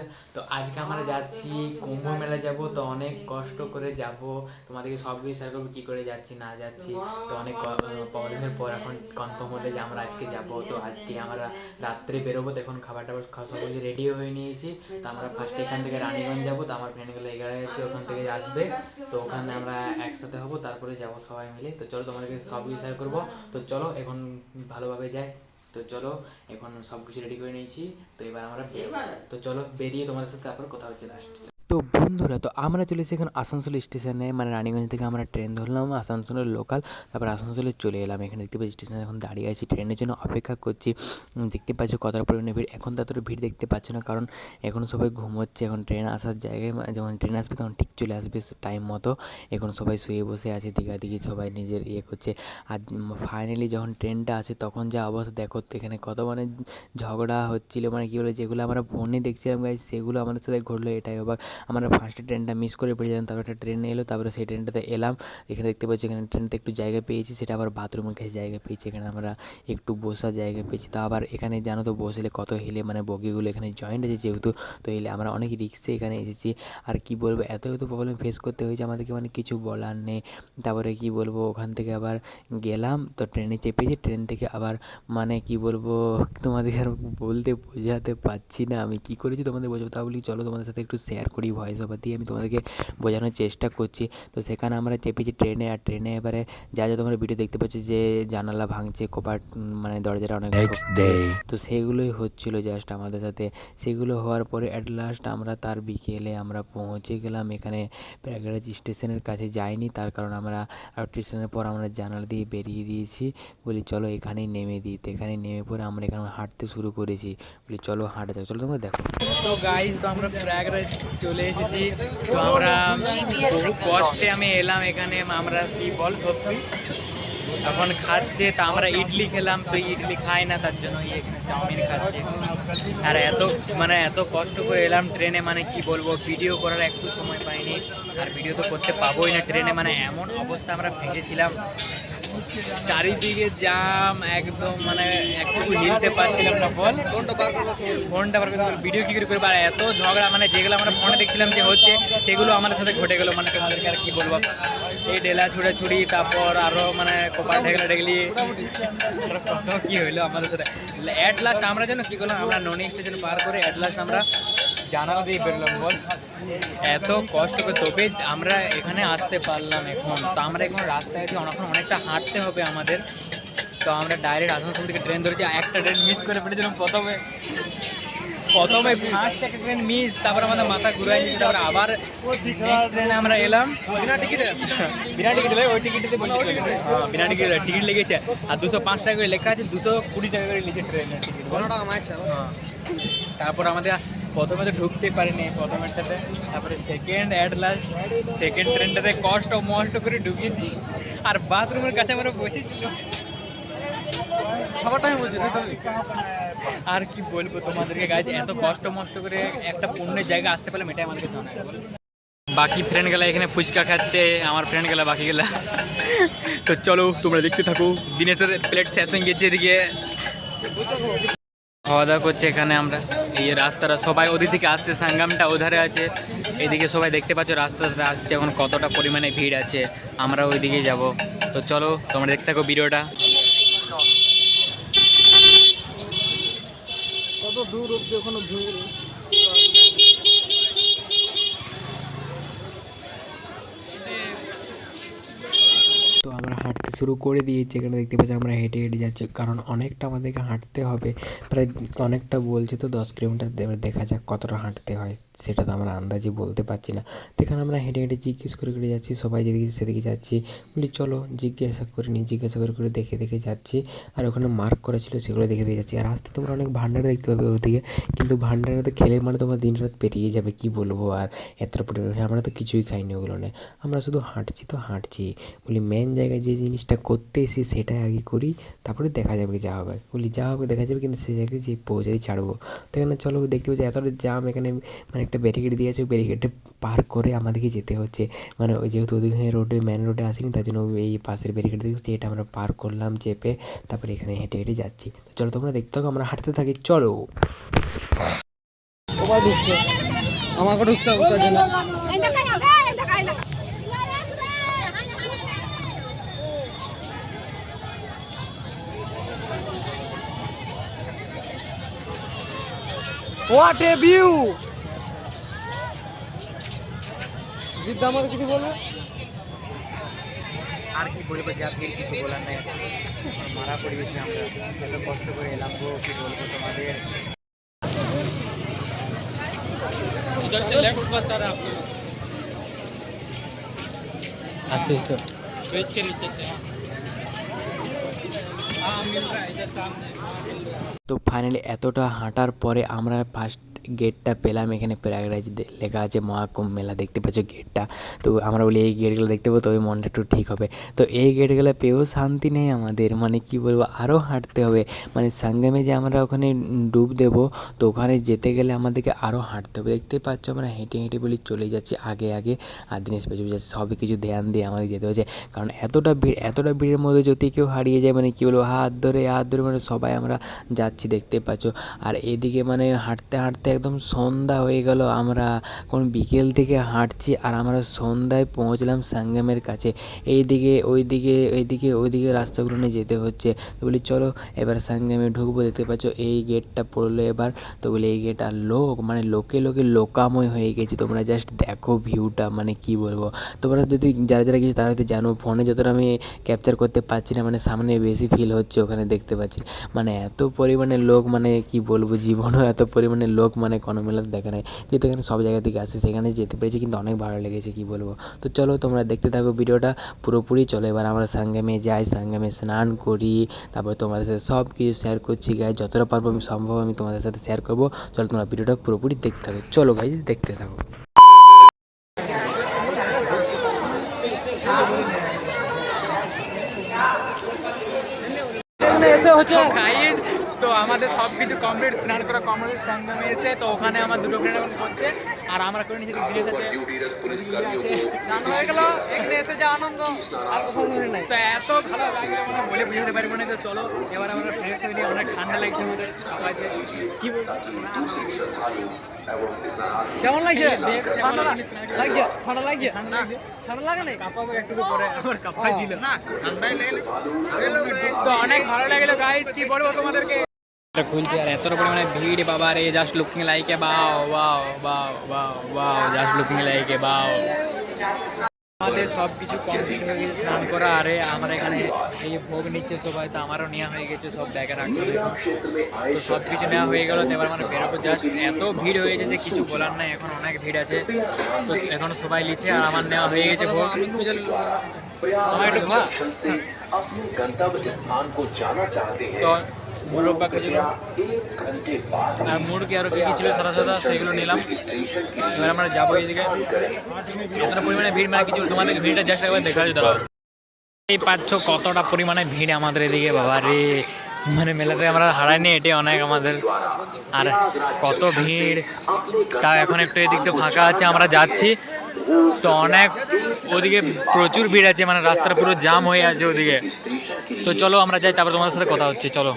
এসেছি তো আজকে আমরা যাচ্ছি কুম্ভ মেলা যাব তো অনেক কষ্ট করে যাব। তোমাদেরকে সব কিছু শেয়ার করব কী করে যাচ্ছি না যাচ্ছি। তো অনেক প্রবলেমের পর এখন কনফার্ম হলে যে আমরা আজকে যাব। তো আজকে আমরা রাত্রে বেরোবো তো এখন খাবার টাবার সব কিছু রেডি হয়ে নিয়েছি। তো আমরা ফার্স্টে এখান থেকে রানীগঞ্জ যাব তো আমার ফ্রেন্ডগুলো এগারো আছে ওখান থেকে আসবে। তো ওখানে আমরা একসাথে হব তারপরে যাব সবাই মিলে। তো চলো তোমাদেরকে সব কিছু শেয়ার করব। তো চলো এখন ভালোভাবে যাই। তো চলো এখন সব কিছু রেডি করে নিয়েছি তো এবার আমরা। তো চলো বেরিয়ে তোমাদের সাথে তারপর কথা হচ্ছে লাস্ট তো বন্ধুরা, তো আমরা চলে এসেছি এখন আসানসোল স্টেশনে। মানে রানীগঞ্জ থেকে আমরা ট্রেন ধরলাম, আসানসোলের লোকাল তারপর আসানসোলে চলে এলাম। এখানে দেখতে পাচ্ছি স্টেশনে এখন দাঁড়িয়ে আছি। ট্রেনের জন্য অপেক্ষা করছি। দেখতে পাচ্ছ কতটা পরিমাণে ভিড়। এখন তো এতটা ভিড় দেখতে পাচ্ছ না, কারণ এখন সবাই ঘুমোচ্ছে। এখন ট্রেন আসার জায়গায় যখন ট্রেন আসবে তখন ঠিক চলে আসবে টাইম মতো। এখন সবাই শুয়ে বসে আছে দিঘা দিঘি সবাই নিজের ইয়ে করছে। আর ফাইনালি যখন ট্রেনটা আসে তখন যা অবস্থা, দেখো এখানে কত মানে ঝগড়া হচ্ছিল। মানে কী বলে, যেগুলো আমরা ফোনে দেখছিলাম গাইজ সেগুলো আমাদের সাথে ঘটলো, এটাই অবাক। আমরা ফার্স্টে ট্রেনটা মিস করে পড়েছিলাম তারপর একটা ট্রেন এলো, তারপরে সেই ট্রেনটাতে এলাম। এখানে দেখতে পাচ্ছি এখানে ট্রেনতে একটু জায়গা পেয়েছি, সেটা আবার বাথরুমের কাছে জায়গা পেয়েছি। এখানে আমরা একটু বসার জায়গা পেয়েছি। তা আবার এখানে জানো তো বসলে কত হিলে মানে বগিগুলো এখানে জয়েন্ট আছে যেহেতু, তো এলে আমরা অনেক রিক্সে এখানে এসেছি। আর কি বলব, এত এত প্রবলেম ফেস করতে হয়েছে আমাদেরকে মানে কিছু বলার নেই। তারপরে কি বলব, ওখান থেকে আবার গেলাম, তো ট্রেনে চেপেছি ট্রেন থেকে আবার মানে কি বলব তোমাদেরকে আর বলতে বোঝাতে পারছি না। আমি কি করেছি তোমাদের বোঝাবো? তা বলি, চলো তোমাদের সাথে একটু শেয়ার করি ভয়েস ওভার দিয়ে আমি তোমাদেরকে বোঝানোর চেষ্টা করছি। তো সেখানে আমরা চেপেছি ট্রেনে আর ট্রেনে এবারে যা যা তোমরা ভিডিও দেখতে পাচ্ছি যে জানালা ভাঙছে কপাট মানে দরজাটা অনেক তো সেগুলোই হচ্ছিল জাস্ট আমাদের সাথে। সেগুলো হওয়ার পরে অ্যাট লাস্ট আমরা তার বিকেলে আমরা পৌঁছে গেলাম। এখানে প্যারাগ্রাজ স্টেশনের কাছে যাইনি তার কারণ আমরা আর স্টেশনের পর আমরা জানালা দিয়ে বেরিয়ে দিয়েছি। বলি চলো এখানেই নেমে দিই। তো এখানে নেমে পরে আমরা এখানে হাঁটতে শুরু করেছি। বলি চলো হাঁটা যাও চলো তোমরা দেখো। তো গাইজ তো আমরা প্রয়াগরাজ চলে এসেছি। তো আমরা কষ্টে আমি এলাম এখানে, আমরা কি বল সত্যি এখন খাচ্ছে, তা আমরা ইডলি খেলাম, তো ইডলি খাই না, তার জন্য এখানে চাউমিন খাচ্ছে। আর এত মানে এত কষ্ট করে এলাম ট্রেনে মানে কি বলব, ভিডিও করার একটু সময় পাইনি। আর ভিডিও তো করতে পাবোই না ট্রেনে মানে এমন অবস্থা আমরা ফেঁসেছিলাম। চারিদিকে জাম একদম মানে একটু হিলতে পারছিলাম না বল ফোনটা বার করতে ভিডিও কি করে করব? আর এত ঝগড়া মানে যেগুলো আমরা ফোনে দেখছিলাম যে হচ্ছে, সেগুলো আমাদের সাথে ঘটে গেলো। মানে তোমাদেরকে আর কি বলব? এই ডেলা ছুড়াছুড়ি, তারপর আরও মানে কোপার ঢেগলা ঢেগলি আরও কত কি হইল আমাদের সাথে? অ্যাট লাস্ট আমরা যেন কি করলাম, আমরা ননি স্টেশন পার করে অ্যাট লাস্ট আমরা জানালা দিয়ে বেরোলাম বল। এত কষ্ট করে তবে আমরা এখানে আসতে পারলাম এখন। তো আমরা এখন রাস্তায় আছি অনেকক্ষণ অনেকটা হাঁটতে হবে আমাদের। তো আমরা ডাইরেক্ট আসানসোল থেকে ট্রেন ধরেছি একটা ট্রেন মিস করে ফেলেছিলাম প্রথমে। প্রথমে ফার্স্ট একটা ট্রেন মিস তারপর আমাদের মাথা ঘুরাই দিয়েছে তারপর আবার ট্রেনে আমরা এলাম। বিনা টিকিটে বিনা টিকিটে ওই টিকিটে বলছি। হ্যাঁ বিনা টিকিট টিকিট লেগেছে। আর দুশো পাঁচ টাকা করে লেখা আছে দুশো কুড়ি টাকা করে নিচে ট্রেনের টিকিট হ্যাঁ। তারপর আমাদের প্রথমে তো ঢুকতে পারিনি প্রথমেরটাতে। তারপরে সেকেন্ড অ্যাট লাস্ট সেকেন্ড ট্রেনটাতে কষ্ট মষ্ট করে ঢুকেছি আর বাথরুমের কাছে আমরা বসেছি। আর কি বলব তোমাদেরকে গাইজ এত কষ্ট মষ্ট করে একটা পুণ্যের জায়গা আসতে পারলাম এটাই আমাদেরকে জানা বাকি ফ্রেন্ড গেলা এখানে ফুচকা খাচ্ছে আমার ফ্রেন্ড গেলা বাকি গেলা। তো চলো তোমরা দেখতে থাকো। দিনেশের প্লেট শেষ হয়ে গেছে এদিকে। খাওয়া দাওয়া করছে এখানে আমরা। এই যে রাস্তাটা সবাই ওদিক থেকে আসছে সাঙ্গামটা ওধারে আছে। এদিকে সবাই দেখতে পাচ্ছ রাস্তাটা আসছে এখন কতটা পরিমাণে ভিড় আছে আমরা ওইদিকে যাব। তো চলো তোমরা দেখতে থাকো ভিডিওটা। কত দূর অব্দি ওখানে ভিড়? তো আমরা হাঁটতে শুরু করে দিয়েছি এখানে দেখতে পাচ্ছি আমরা হেঁটে হেঁটে যাচ্ছি। কারণ অনেকটা আমাদেরকে হাঁটতে হবে। প্রায় অনেকটা বলছে তো, দশ কিলোমিটার এবার দেখা যাক কতটা হাঁটতে হয়, সেটা তো আমরা আন্দাজে বলতে পারছি না। তো এখানে আমরা হেঁটে হেঁটে জিজ্ঞেস করে করে যাচ্ছি, সবাই যেদিকে সেদিকে যাচ্ছি। বলি, চলো, জিজ্ঞাসা করে নিই জিজ্ঞাসা করে করে দেখে দেখে যাচ্ছি। আর ওখানে মার্ক করা ছিল, সেগুলো দেখে দেখে যাচ্ছি। আর রাস্তায় তোমরা অনেক ভান্ডার দেখতে পাবে ওদিকে। কিন্তু ভান্ডারাতে খেলে মানে তোমার দিন রাত পেরিয়ে যাবে, কি বলব? আর এতটা পরিমাণে আমরা তো কিছুই খাইনি ওগুলো আমরা শুধু হাঁটছি তো হাঁটছি। বলি মেন জায়গায় যে জিনিসটা যেটা করতে এসে সেটাই আগে করি তারপরে দেখা যাবে যা হবে। বলি যা হবে দেখা যাবে কিন্তু সেই জায়গায় যে পৌঁছাতেই ছাড়বো। তো এখানে চলো দেখতে পাচ্ছি এতটা জাম এখানে মানে একটা ব্যারিকেড দিয়ে দিয়েছে ব্যারিকেডটা পার করে আমাদেরকে যেতে হচ্ছে। মানে ওই যেহেতু ওদিকে রোডে মেন রোডে আসিনি তার জন্য এই পাশের ব্যারিকেড দেখছি এটা আমরা পার করলাম চেপে তারপরে এখানে হেঁটে হেঁটে যাচ্ছি। তো চলো তোমরা দেখতে থাকো আমরা হাঁটতে থাকি চলো। আমাকে ঢুকতে হবে হোয়াট এ ভিউ জিদ্দা আমার কিছু বলবে আর কি বলব যা ফির কিছু বলার নাই মারা পড়ে গেছি আমরা এত কষ্ট করে এলাম গো কি বলব তোমাদের আসছিস তো তো ফাইনালি এতটা হাঁটার পরে আমরা ফার্স্ট গেটটা পেলাম, এখানে প্রয়াগরাজ লেখা আছে মহাকুম্ভ মেলা, দেখতে পাচ্ছ গেটটা। তো আমরা বলি, এই গেটগুলো দেখতে পাবো, তবে মনটা একটু ঠিক হবে। তো এই গেটগুলো পেয়েও শান্তি নেই আমাদের মানে কি বলব আরও হাঁটতে হবে। মানে সঙ্গমে যে আমরা ওখানে ডুব দেবো, তো ওখানে যেতে গেলে আমাদেরকে আরও হাঁটতে হবে। দেখতে পাচ্ছ আমরা হেঁটে হেঁটে বলি চলে যাচ্ছি আগে আগে। আর দিনেশ পেছনে যাচ্ছে, সবই কিছু ধ্যান দিয়ে আমাদের যেতে হচ্ছে কারণ এতটা ভিড়, এতটা ভিড়ের মধ্যে যদি কেউ হারিয়ে যায় মানে কী বলব, হাত ধরে হাত ধরে মানে সবাই আমরা যাচ্ছি দেখতে পাচ্ছ। আর এদিকে মানে হাঁটতে হাঁটতে একদম সন্ধ্যা হয়ে গেল। আমরা কোন বিকেল থেকে হাঁটছি আর আমরা সন্ধ্যায় পৌঁছলাম সঙ্গমের কাছে। এইদিকে, ওইদিকে এইদিকে, ওইদিকে রাস্তাগুলো নিয়ে যেতে হচ্ছে। তো বলি, চলো, এবার সঙ্গমে ঢুকবো। দেখতে পাচ্ছ, এই গেটটা পড়ল এবার। তো বলি, এই গেট আর লোক মানে লোকে লোকে লোকাময় হয়ে গেছে। তোমরা জাস্ট দেখো ভিউটা মানে কি বলব? তোমরা যদি, যারা যারা কিছু তারা হয়তো জানো, ফোনে যতটা আমি ক্যাপচার করতে পারছি না মানে সামনে বেশি ফিল হচ্ছে ওখানে দেখতে পাচ্ছি। মানে এত পরিমাণে লোক মানে কি বলব, জীবনও এত পরিমাণে লোক মানে কোনো মেলাতে দেখা নেই। যেহেতু এখানে সব জায়গা থেকে আসে সেখানে যেতে পেরেছি, কিন্তু অনেক ভালো লেগেছে, কি বলব? তো চলো তোমরা দেখতে থাকো ভিডিওটা পুরোপুরি, চলো এবার আমরা সঙ্গমে যাই, সঙ্গমে স্নান করি, তারপর তোমাদের সাথে সব কিছু শেয়ার করছি গাই যতটা পারব আমি সম্ভব আমি তোমাদের সাথে শেয়ার করব। চলো তোমরা ভিডিওটা পুরোপুরি দেখতে থাকো। চলো গাই দেখতে থাকো। হচ্ছে তো আমাদের সব কিছু কমপ্লিট স্নান করা কমপ্লিট সঙ্গমে এসে তো ওখানে আমার দুটো ফ্রেন্ড এখন করছে আর আমরা করে নিয়েছি দিনেশ আছে। তো এত ভালো লাগল মানে বলে বুঝাতে পারব না তো চলো এবার আমরা ফ্রেশ হয়ে নিই অনেক ঠান্ডা লাগছে আমাদের সকালে কি বলব? কেমন লাগছে? ঠান্ডা লাগছে? ঠান্ডা লাগছে? ঠান্ডা ঠান্ডা লাগে না কাঁপাবো একটু পরে আমার কাঁপা ছিল। না ঠান্ডাই লেগে তো অনেক ভালো লাগল গাইস কি বলব তোমাদেরকে? খুলছে আর এত পরিমাণে ভিড় বাবা রে just looking like a bow bow bow bow bow just looking like a bow আমাদের সব কিছু কমপ্লিট হয়ে গেছে স্নান করা আরে আমরা এখানে এই ভোগ নিচ্ছে সবাই তো আমারও নেওয়া হয়ে গেছে সব ব্যাগে রাখতে হবে তো সব কিছু নেওয়া হয়ে গেল এবার মানে বেরোবো জাস্ট এত ভিড় হয়েছে যে কিছু বলার নাই এখন অনেক ভিড় আছে। তো এখন সবাই নিচ্ছে আর আমার নেওয়া হয়ে গেছে ভোগ। আমার একটু তো মুরব্বা খেয়েছিল আর মুরগি আরও কী ছিল? সাদা সাদা, সেগুলো নিলাম। এবার আমরা যাব এইদিকে এতটা পরিমাণে ভিড় মানে কিছু তোমাদের ভিড়টা জাস্ট একবার দেখা যেতে হবে এই পাচ্ছ কতটা পরিমাণে ভিড় আমাদের এদিকে, বাবা রে। মানে মেলাতে আমরা হারাইনি এটি অনেক আমাদের। আর কত ভিড়। তা এখন একটু এদিকটা ফাঁকা আছে, আমরা যাচ্ছি। তো অনেক ওদিকে প্রচুর ভিড় আছে মানে রাস্তাটা পুরো জাম হয়ে আছে ওদিকে। তো চলো আমরা যাই, তারপর তোমাদের সাথে কথা হচ্ছে, চলো।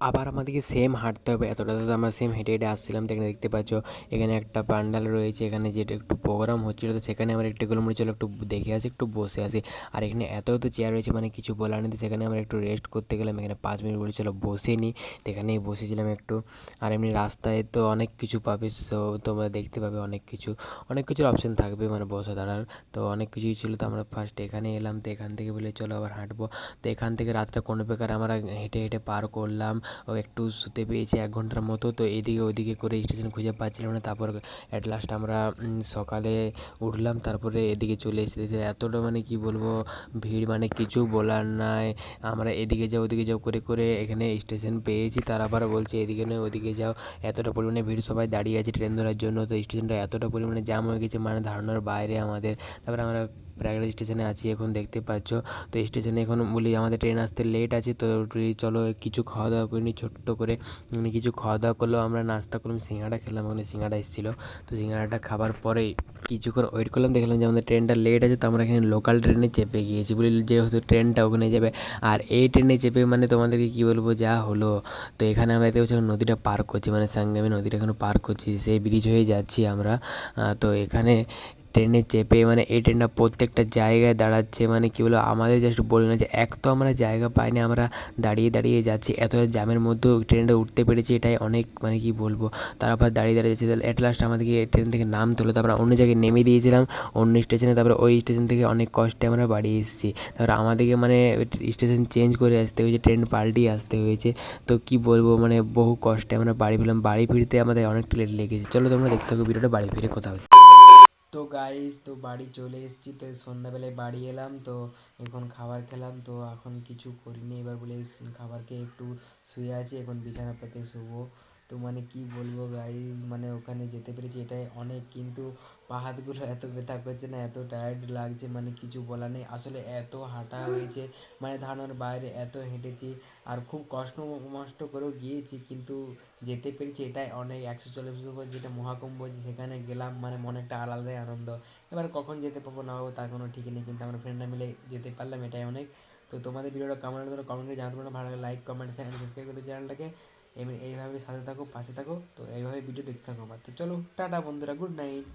আবার আমাদেরকে সেম হাঁটতে হবে। এতটা তো আমরা সেম হেঁটে হেঁটে আসছিলাম, তো এখানে দেখতে পাচ্ছ, এখানে একটা প্যান্ডেল রয়েছে, এখানে যেটা একটু প্রোগ্রাম হচ্ছিল, তো সেখানে আমরা একটু গুলো চলো একটু দেখে আসি, একটু বসে আসি। আর এখানে এত এত চেয়ার রয়েছে মানে কিছু বলার নেই সেখানে আমরা একটু রেস্ট করতে গেলাম, এখানে পাঁচ মিনিট বলে চলো বসে নিই তো এখানেই বসেছিলাম একটু। আর এমনি রাস্তায় তো অনেক কিছু পাবে সো তোমরা দেখতে পাবে অনেক কিছু। অনেক কিছুর অপশন থাকবে মানে বসে দাঁড়ার। তো অনেক কিছুই ছিল, তো আমরা ফার্স্ট এখানে এলাম, তো এখান থেকে বলে চলো আবার হাঁটবো। তো এখান থেকে রাতটা কোনো প্রকার আমরা হেঁটে হেঁটে পার করলাম। একটু শুতে পেয়েছি এক ঘণ্টার মতো। তো এদিকে ওদিকে করে স্টেশন খুঁজে পাচ্ছিলাম না। তারপর অ্যাট লাস্ট আমরা সকালে উঠলাম। তারপরে এদিকে চলে এসেছে। এতটা মানে কি বলব, ভিড় মানে কিছু বলার নাই। আমরা এদিকে যাও, ওদিকে যাও করে করে এখানে স্টেশন পেয়েছি। তার আবার বলছে, এদিকে নয়, ওদিকে যাও। এতটা পরিমাণে ভিড় সবাই দাঁড়িয়ে আছে ট্রেন ধরার জন্য। তো স্টেশনটা এতটা পরিমাণে জ্যাম হয়ে গেছে মানে ধারণার বাইরে আমাদের। তারপরে আমরা প্রয়াগরাজ স্টেশনে আছি, এখন দেখতে পাচ্ছ। তো স্টেশনে এখন বলি আমাদের ট্রেন আসতে লেট আছে, তো চলো কিছু খাওয়া দাওয়া করিনি ছোট্ট করে। মানে কিছু খাওয়া দাওয়া করল, আমরা নাস্তা করলাম, সিঙ্গাড়া খেলাম, ওখানে সিঙ্গাড়া এসেছিল। তো সিঙ্গাড়াটা খাবার পরে কিছুক্ষণ ওয়েট করলাম, দেখলাম যে আমাদের ট্রেনটা লেট আছে, তো আমরা এখানে লোকাল ট্রেনে চেপে গিয়েছি। বলি যেহেতু ট্রেনটা ওখানে যাবে, আর এই ট্রেনে চেপে মানে তোমাদেরকে কী বলব, যা হলো। তো এখানে আমরা দেখতে পাচ্ছি নদীটা পার করছি মানে সাঙ্গামী নদীটা এখানে পার করছি, সেই ব্রিজ হয়ে যাচ্ছি আমরা। তো এখানে ট্রেনে চেপে মানে এই ট্রেনটা প্রত্যেকটা জায়গায় দাঁড়াচ্ছে মানে কী বলব, আমাদের জাস্ট বলি না যে এক তো আমরা জায়গা পাইনি, আমরা দাঁড়িয়ে দাঁড়িয়ে যাচ্ছি, এত জ্যামের মধ্যেও ট্রেনটা উঠতে পেরেছি, এটাই অনেক মানে কি বলব তারপর দাঁড়িয়ে দাঁড়িয়ে যাচ্ছি, তাহলে এট লাস্ট আমাদেরকে ট্রেন থেকে নামতে হলো তারপর অন্য জায়গায় নেমে দিয়েছিলাম, অন্য স্টেশনে তারপরে ওই স্টেশন থেকে অনেক কষ্টে আমরা বাড়ি এসেছি, তারপর আমাদেরকে মানে স্টেশন চেঞ্জ করে আসতে হয়েছে ট্রেন পাল্টিয়ে আসতে হয়েছে, তো কি বলব মানে বহু কষ্টে আমরা বাড়ি ফিরলাম, বাড়ি ফিরতে আমাদের অনেকটা লেট লেগেছে, চলো তোমরা দেখতে থাকো, ভিডিওটা বাড়ি ফিরে কথা হচ্ছে। তো গাইস তো বাড়ি চলে এসেছি, তো সন্ধ্যাবেলায় বাড়ি এলাম, তো এখন খাবার খেলাম, তো এখন কিছু করিনি, এবার বলে খাবার খেয়ে একটু শুয়ে আছি, এখন বিছানা পেতে শুবো। তো মানে কি বলব গাইস মানে ওখানে যেতে পেরেছি এটাই অনেক। কিন্তু পাহাড়গুলো এত ব্যথা করছে না, এত টায়ার্ড লাগছে মানে কিছু বলার নেই। আসলে এত হাঁটা হয়েছে মানে ধারণার বাইরে এত হেঁটেছি আর খুব কষ্ট মষ্ট করেও গিয়েছি। কিন্তু যেতে পেরেছি এটাই অনেক। একশো চল্লিশ যেটা মহাকুম্ভ আছে সেখানে গেলাম মানে মনে একটা আলাদাই আনন্দ। এবার কখন যেতে পারব না পাবো তার কোনো ঠিক নেই, কিন্তু আমরা ফ্রেন্ডরা মিলে যেতে পারলাম, এটাই অনেক। তো তোমাদের ভিডিওটা কেমন লাগল কমেন্ট জানাতে পারো। ভালো লাগে লাইক কমেন্ট চ্যানেল সাবস্ক্রাইব করে চ্যানেলটাকে। এমনি এইভাবে সাথে থাকো, পাশে থাকো, তো এইভাবে ভিডিও দেখতে থাকো আমার। তো চলো, টাটা বন্ধুরা গুড নাইট